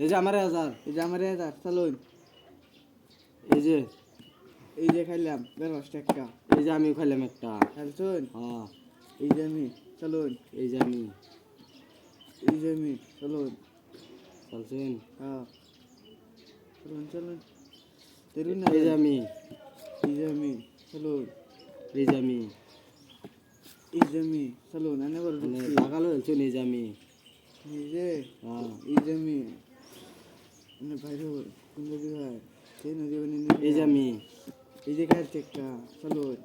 এই যে আমার হাজার এই যে আমার হাজার চলুন এই যে এই যে খাইলাম বেরোস টাকা এই যে আমিও খাইলাম একটা খেলছুন হ্যাঁ এই যে আমি চলুন এই যে আমি এই যে আমি চলুন চলছেন হ্যাঁ চলুন চলুন তেরুন না এই যে আমি এই যে আমি চলুন এই যে আমি এই যে আমি চলুন আনে বড় মানে ঢুকছি এই যে আমি এই যে হ্যাঁ এই যে আমি এই যে আমি এই যে খাইছে একটা চলুন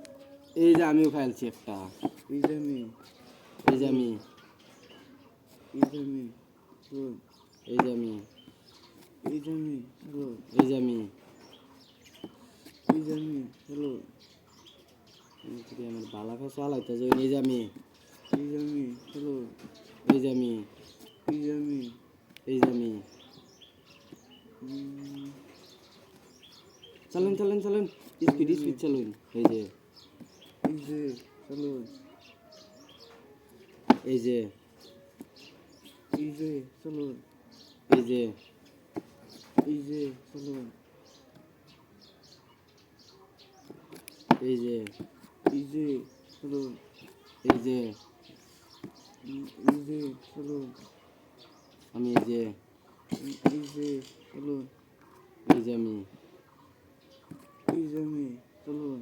এই যে আমিও খাইছি একটা এই যে আমি এই যে আমি এই যে আমি চলুন এই যে আমি এই যে আমি চলুন এই যে আমি এই যে আমি চলুন আমার বালা ফেসা হালাইতে যাই এই যে আমি এই যে আমি চলুন এই যে আমি এই যে আমি এই যে আমি উম, চলুন চলুন চলুন এই যে। এই যে চলুন এই যে। এই যে চলুন এই যে। এই যে চলুন এই যে। এই যে চলুন এই যে। এই যে চলুন আমি এই যে। এই যে চলুন এই যে আমি এই যে আমি চলুন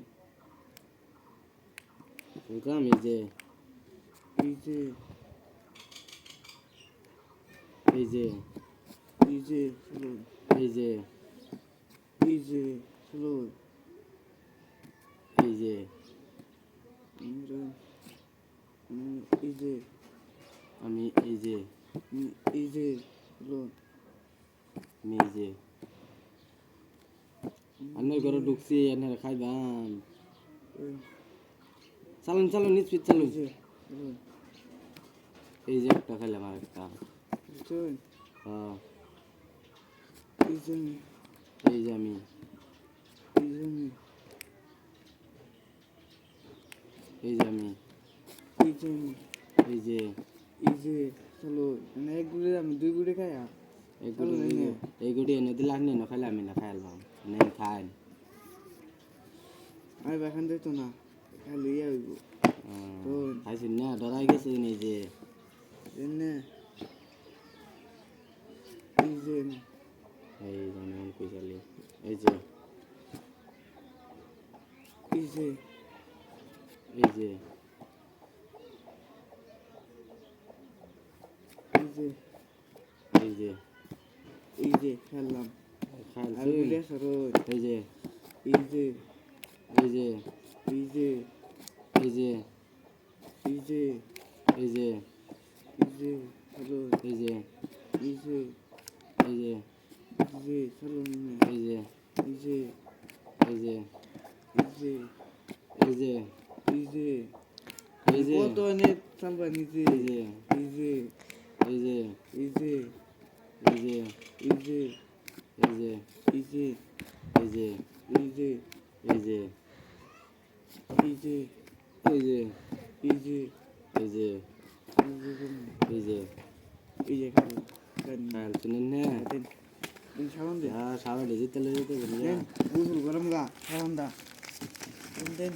বুঝলাম এই যে এই যে এই যে এই যে এই যে এই যে এই যে এই যে আমি এই যে এই যে আমি এই যে আপনার ঘরে ঢুকছি আপনারা খাইবাম চালুন চালুন নিচ পিচ চালুন। এই যে একটা খাইলাম আর একটা। হ্যাঁ। এই যে আমি। এই যে আমি। এই যে। এই যে চলো মানে এক গুড়ে আমি দুই গুড়ে খাই এই গুড়ি এনে দিলে আর নেই না খাইলে আমি না খাইলাম নেই খাই। আমি বেখান দিত না। খালি ইয়ে হইব খাইছেন না ডরাই গেছে এই যে। এনে। এই যে। এই যে নেন কইসালি এই যে। এই যে। এই যে। এই যে। এই যে। এই যে খেললাম খাইছি। সরোজ এই যে। এই যে। এই যে। এই যে। এই যে এই যে এই যে এই যে সরোজ এই যে এই যে এই যে এই যে এনে। এই যে এই যে এই যে এই যে এই যে এই যে এই যে কত এনে চালবা নিচে এই যে এই যে এই যে এই যে এই যে এই যে এই যে এই যে এই যে এই যে এই যে এই যে এই যে এই যে এই যে এই যে এই যে কাল শুনেন না। সাবান দে। হ্যাঁ সাবান দিতে লেগে তো গরম গা সাবান দা। দেন